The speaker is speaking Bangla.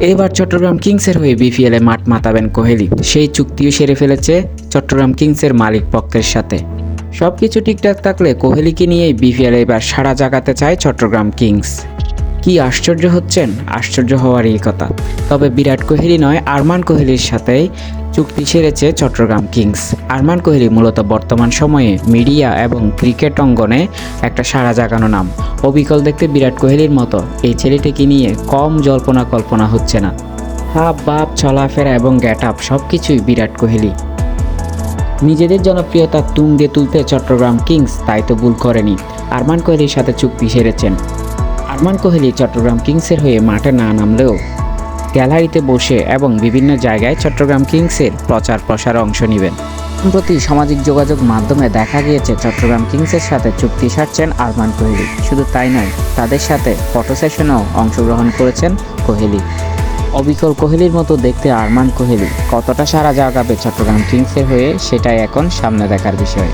এবার চট্টগ্রাম কিংসের হয়ে বিপিএলে মাঠ মাতাবেন কোহলি। সেই চুক্তিও সেরে ফেলেছে চট্টগ্রাম কিংসের মালিক পক্ষের সাথে। সব কিছু ঠিকঠাক থাকলে কোহলিকে নিয়েই বিপিএলে এবার সারা জাগাতে চায় চট্টগ্রাম কিংস। কি আশ্চর্য হচ্ছেন? আশ্চর্য হওয়ার এই কথা। তবে বিরাট কোহলি নয়, আরমান কোহলির সাথেই চুক্তি সেরেছে চট্টগ্রাম কিংস। আরমান কোহলি মূলত বর্তমান সময়ে মিডিয়া এবং ক্রিকেট অঙ্গনে একটা সাড়া জাগানো নাম। অবিকল দেখতে বিরাট কোহলির মতো এই ছেলেটিকে নিয়ে কম জল্পনা কল্পনা হচ্ছে না। হাব বাপ চলাফেরা এবং গ্যাট আপ সব কিছুই বিরাট কোহলি। নিজেদের জনপ্রিয়তা তুঙ্গে তুলতে চট্টগ্রাম কিংস তাই তো ভুল করেনি। আরমান কোহলির সাথে চুক্তি সেরেছেন। আরমান কোহলি চট্টগ্রাম কিংসের হয়ে মাঠে না নামলেও গ্যালারিতে বসে এবং বিভিন্ন জায়গায় চট্টগ্রাম কিংসের প্রচার প্রসারে অংশ নেবেন। সম্প্রতি সামাজিক যোগাযোগ মাধ্যমে দেখা গিয়েছে, চট্টগ্রাম কিংসের সাথে চুক্তি সারছেন আরমান কোহলি। শুধু তাই নয়, তাদের সাথে ফটো সেশনেও অংশগ্রহণ করেছেন কোহলি। অবিকল কোহলির মতো দেখতে আরমান কোহলি কতটা সারা জাগাবে চট্টগ্রাম কিংসের হয়ে, সেটাই এখন সামনে দেখার বিষয়।